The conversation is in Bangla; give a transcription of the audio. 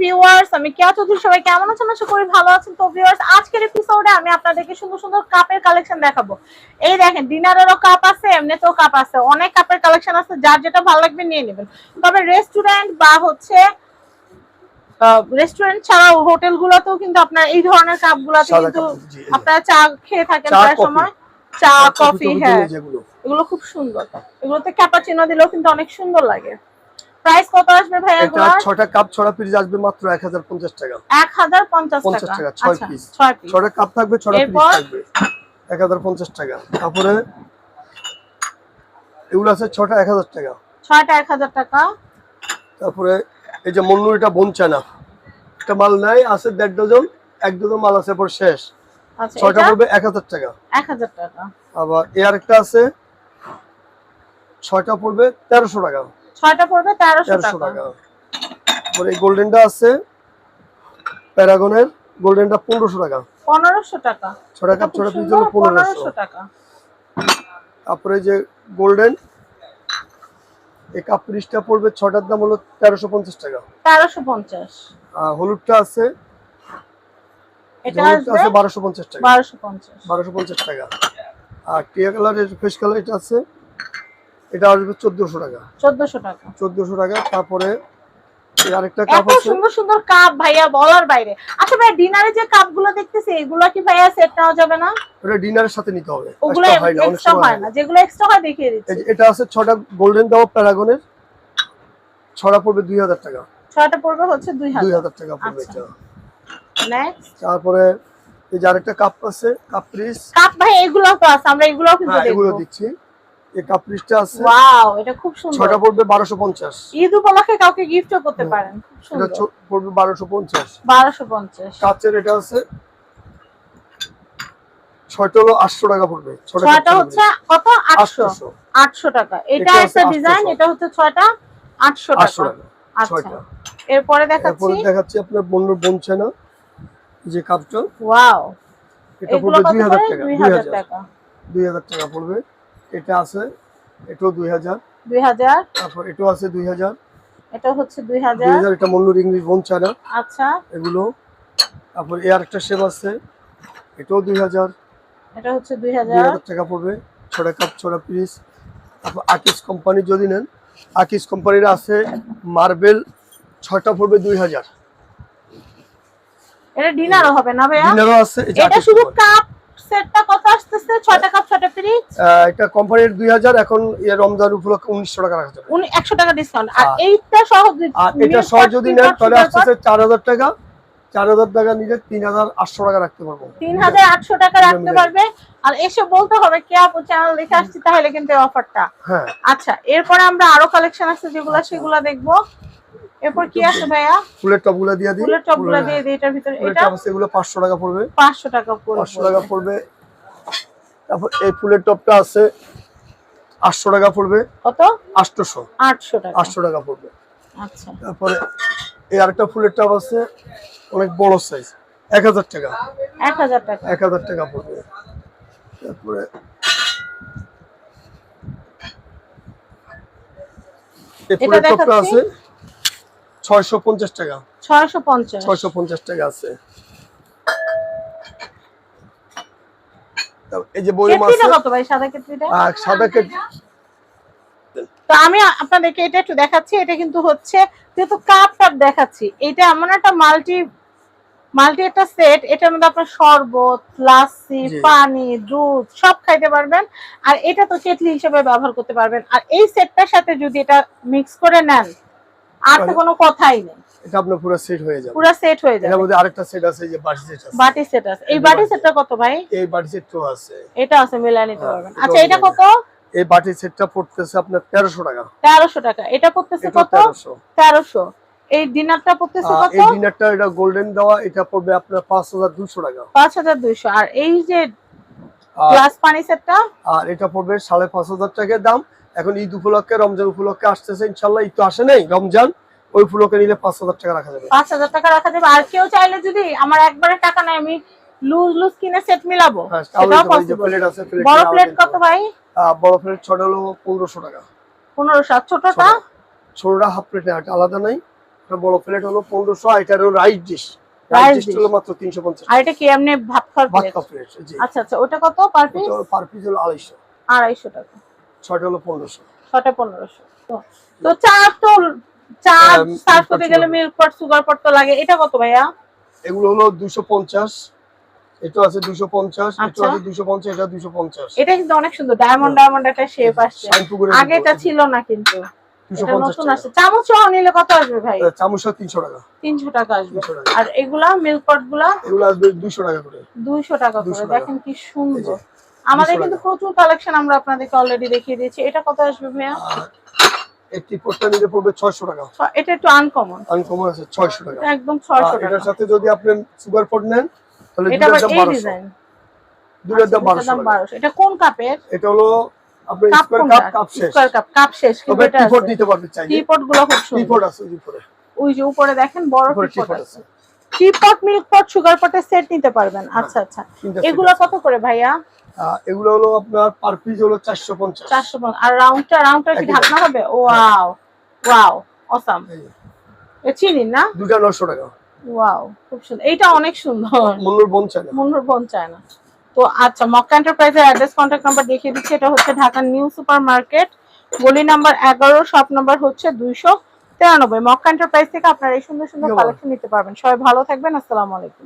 ভিউয়ার্স আমি কেয়া চৌধুরী সবাই কেমন আছেন? আশা করি ভালো আছেন। তো ভিউয়ার্স আজকের এপিসোডে আমি আপনাদেরকে সুন্দর সুন্দর কাপের কালেকশন দেখাবো। এই দেখেন ডিনারেরও কাপ আছে এমনিতেও কাপ আছে। অনেক কাপের কালেকশন আছে যার যেটা ভালো লাগবে নিয়ে নেবেন। তবে রেস্টুরেন্ট বা হচ্ছে রেস্টুরেন্ট ছাড়াও হোটেল গুলোতেও কিন্তু আপনার এই ধরনের কাপ গুলাতে কিন্তু। আপনারা চা খেয়ে থাকেন প্রায় সময়। চা কফি হ্যাঁ। এগুলো। খুব সুন্দর। এগুলোতে ক্যাপাচিনো দিলেও কিন্তু অনেক সুন্দর লাগে। প্রাইস কত আসবে এটা কাপ পিস আসবে মাত্র এক হাজার পঞ্চাশ টাকা। এক হাজার পঞ্চাশ পঞ্চাশ টাকা টাকা, ছয় আচ্ছা, piece। ছয় পিস ছটা কাপ থাকবে পিস থাকবে। এক হাজার পঞ্চাশ টাকা। তারপরে এগুলো আছে ছটা এক হাজার টাকা। ছয়টা এক হাজার টাকা। তারপরে এই যে মন্নুর এটা বনচানা একটা মাল নাই আছে দেড় ডজন এক ডজন মাল আছে পর শেষ। আচ্ছা ছয়টা এটা? পড়বে এক হাজার টাকা। এক হাজার টাকা। আবার এ আরেকটা আছে ছয়টা পড়বে তেরোশো টাকা। ছয়টা পড়বে তেরোশো টাকা। টাকা। গোল্ডেনটা আছে প্যারাগনের গোল্ডেনটা পনেরোশো টাকা। পনেরোশো টাকা। ছটা কাপ ছটা পিস হলো পনেরোশো। টাকা। তারপরে যে গোল্ডেন এই কাপ পিসটা পড়বে ছটার দাম হলো তেরোশো পঞ্চাশ টাকা। তেরোশো পঞ্চাশ। হলুদটা আছে এটা আছে বারোশো পঞ্চাশ টাকা। বারোশো পঞ্চাশ। বারোশো পঞ্চাশ টাকা। আর টিয়া কালারের ফেস কালার এটা আছে এটা আসবে চোদ্দশো টাকা। চোদ্দশো টাকা। চোদ্দশো টাকা তারপরে এই আরেকটা কাপ আছে। সুন্দর সুন্দর কাপ ভাইয়া বলার বাইরে। আচ্ছা ভাই ডিনারে যে কাপ দেখতেছি এগুলো কি ভাইয়া সেট নেওয়া যাবে না? ডিনারের সাথে নিতে হবে। ওগুলো এক্সট্রা হয় না। যেগুলো এক্সট্রা হয় দেখিয়ে দিচ্ছি। এটা আছে গোল্ডেন প্যারাগনের পড়বে দুই হাজার টাকা। ছয়টা পড়বে হচ্ছে টাকা পড়বে। এটা। নেক্সট তারপরে এই যে আরেকটা কাপ আছে কাপ ভাই এগুলো তো আছে আমরা এগুলো কিন্তু হ্যাঁ এগুলো দিচ্ছি। এই কাপ্রিসটা আছে। ওয়াও এটা খুব সুন্দর। ছটা পড়বে বারোশো পঞ্চাশ। ঈদ উপলক্ষে কাউকে গিফটও করতে পারেন এটা পড়বে বারোশো পঞ্চাশ। বারোশো পঞ্চাশ। কাচের এটা আছে। ছয়টা হলো টাকা পড়বে। ছয়টা হচ্ছে কত? টাকা। এটা একটা ডিজাইন এটা হচ্ছে ছয়টা আটশো আটশো টাকা। টাকা আচ্ছা এরপরে এরপরে দেখাচ্ছি। আপনার বন্য বনছে না যে কাপটা। ওয়াও। এটা পড়বে টাকা দুই দুই হাজার হাজার। টাকা। দুই হাজার টাকা পড়বে। এটা আছে এটাও দুই হাজার। দুই হাজার। তারপর এটাও আছে দুই হাজার। এটা হচ্ছে দুই দুই হাজার হাজার এটা মন্নুর ইংলিশ বোন চায়না আচ্ছা। এগুলো। তারপর এ আরেকটা শেপ আছে এটাও দুই হাজার। এটা হচ্ছে দুই দুই হাজার হাজার টাকা পড়বে ছটা কাপ ছটা পিস তারপর আকিস কোম্পানি যদি নেন আকিস কোম্পানির আছে মার্বেল ছয়টা পড়বে দুই হাজার। এটা ডিনারও হবে না ভাইয়া? ডিনারও আছে এটা শুধু। কাপ সেটটা কত আসতেছে কাপ ছয়টা পিরিচ আহ, এটা কোম্পানির দুই হাজার এখন এ রমজান উপলক্ষে উনিশশো টাকা রাখা যাবে। উনি একশো টাকা ডিসকাউন্ট আর এইটা সহ আর এটা সহ যদি নেন তাহলে চার হাজার টাকা। চার হাজার টাকা নিলে তিন হাজার আটশো টাকা রাখতে পারব। তিন হাজার আটশো টাকা রাখতে পারবে। আর এসে বলতে হবে কে আপু চ্যানেল দেখে আসছি তাহলে কিন্তু অফারটা হ্যাঁ। আচ্ছা এরপরে আমরা আরও কালেকশন আছে যেগুলো সেগুলো দেখব। এরপর কি আছে ভাইয়া? ফুলের টপগুলো দিয়ে দিই। ফুলের টপগুলো দিয়ে দিই এটার ভিতরে এটা? এগুলো পাঁচশো টাকা পড়বে। পাঁচশো টাকা পড়বে। পাঁচশো টাকা পড়বে। তারপর এই ফুলের টপটা আছে আটশো টাকা পড়বে। কত? আটশোশো। আটশো টাকা। আটশো টাকা পড়বে। আচ্ছা। তারপরে এই আরেকটা ফুলের টপ আছে অনেক বড় সাইজ এক হাজার টাকা। এক হাজার টাকা। এক হাজার টাকা পড়বে। তারপরে এই ফুলের টপটা আছে ছয়শো পঞ্চাশ টাকা। ছয়শো পঞ্চাশ। ছয়শো পঞ্চাশ টাকা আছে। তারপর এই যে বই কেটলিটা কত ভাই? সাদা কেটলিটা? আর সাদা কেট তো আমি আপনাদেরকে এটা একটু দেখাচ্ছি। এটা কিন্তু হচ্ছে যেহেতু কাপ দেখাচ্ছি এটা এমন একটা মাল্টি মাল্টি একটা সেট এটার মধ্যে আপনার শরবত লাসি পানি দুধ সব খাইতে পারবেন। আর এটা তো কেটলি হিসেবে ব্যবহার করতে পারবেন। আর এই সেটটার সাথে যদি এটা মিক্স করে নেন আর তো কোনো কথাই নেই। এটা আপনার পুরো সেট হয়ে যাবে। পুরো সেট হয়ে এর মধ্যে আরেকটা সেট আছে যে বাটি সেট আছে। বাটি সেট আছে। এই বাটি সেটটা কত ভাই? এই বাটি আছে। এটা আছে নিতে হ্যাঁ, পারবেন। আচ্ছা এটা কত? এই বাটি সেটটা পড়তেছে আপনার তেরোশো টাকা। তেরোশো টাকা। এটা পড়তেছে কত? তেরোশো। তেরোশো। এই ডিনারটা পড়তেছে কত? এই ডিনারটা এটা গোল্ডেন দেওয়া এটা পড়বে আপনার পাঁচ হাজার দুশো টাকা। পাঁচ হাজার দুইশো। আর এই যে গ্লাস পানি সেটটা আর এটা পড়বে সাড়ে পাঁচ হাজার টাকার দাম। এখন ঈদ উপলক্ষে রমজান উপলক্ষে আসতেছে ইনশাল্লাহ ঈদ তো আসে নাই রমজান ওই উপলক্ষে নিলে পাঁচ হাজার টাকা রাখা যাবে। পাঁচ হাজার টাকা রাখা যাবে। আর কেউ চাইলে যদি আমার একবারে টাকা নাই আমি লুজ লুজ কিনে সেট মিলাবো। হ্যাঁ, বড় প্লেট কত ভাই? বড় প্লেট ছোট হলো পনেরোশো টাকা। পনেরোশো। আর ছোটটা? ছোট। ছোটটা হাফ প্লেট আলাদা নাই। বড় প্লেট হলো পনেরোশো আর এটা হলো রাইস ডিশ রাইস ডিশ মাত্র তিনশো পঞ্চাশ। আর এটা কি এমনি ভাত খাওয়ার ভাত plate? কাপ প্লেট জি। আচ্ছা আচ্ছা ওটা কত পার পিস পার পিস হলো আড়াইশো। আড়াইশো টাকা। ছয়টা হলো পনেরোশো। ছটা পনেরোশো। তো- চা তো চা সার্ভ করতে গেলে মিল্ক পট সুগার পট তো লাগে। এটা কত ভাইয়া? এগুলো হলো দুশো পঞ্চাশ। এটা আছে দুশো পঞ্চাশ এটা আচ্ছা। আছে দুশো পঞ্চাশ এটা দুশো পঞ্চাশ। এটা কিন্তু অনেক সুন্দর। ডায়মন্ড ডায়মন্ড একটা শেপ আসছে। শাইনপুকুরের আগে এটা ছিল না কিন্তু। এটা নতুন আসছে। চামচ নিলে কত আসবে ভাই? চামচ তিনশো টাকা। তিনশো টাকা আসবে। আর এগুলা মিল্ক পটগুলা? এগুলো আসবে দুশো টাকা করে। দুইশো টাকা করে। দেখেন কি সুন্দর। আমাদের কিন্তু প্রচুর কালেকশন আমরা আপনাদেরকে অলরেডি দেখিয়ে দিয়েছি। এটা কত আসবে ভাইয়া? একটি পোটটা নিলে পড়বে ছয়শো টাকা। ছ- এটা একটু আনকমন আনকমন আছে ছয়শো টাকা। একদম ছয়শো আর টাকা। এটার সাথে যদি আপনি সুগার পট নেন তাহলে এটা দুটার আবার দাম এই বারোশো। ডিজাইন দাম বারোশো টাকা বারোশো এটা কোন কাপের? এটা হলো কাপ কাপ কাপ শেষ। স্কয়ার কাপ কাপ শেষ কিন্তু এটা টি নিতে পারবে চাইলে। টিপটগুলো খুব সুন্দর। পট আছে ওই উপরে। ওই যে উপরে দেখেন বড় টিপট আছে। টিপট মিল্ক পট সুগার পটের সেট নিতে পারবেন। আচ্ছা আচ্ছা। এগুলো কত করে ভাইয়া? এগুলো হলো আপনার পার পিস হলো চারশো পঞ্চাশ। চারশো আর রাউন্ডটা রাউন্ডটা কি ঢাকনা হবে? ওয়াও ওয়াও অসাম এ চিনি না? দুটা নশো টাকা। ওয়াও খুব সুন্দর। অনেক সুন্দর। মন্নুর বোন চায় না। বোন চায় না। তো আচ্ছা মক্কা এন্টারপ্রাইজের অ্যাড্রেস কন্ট্যাক্ট নাম্বার দেখিয়ে দিচ্ছি। এটা হচ্ছে ঢাকা নিউ সুপার মার্কেট গলি নাম্বার এগারো শপ নাম্বার হচ্ছে দুইশো তিরানব্বই। মক্কা এন্টারপ্রাইজ থেকে আপনারা এই সুন্দর সুন্দর কালেকশন নিতে পারবেন। সবাই ভালো থাকবেন। আসসালামু আলাইকুম।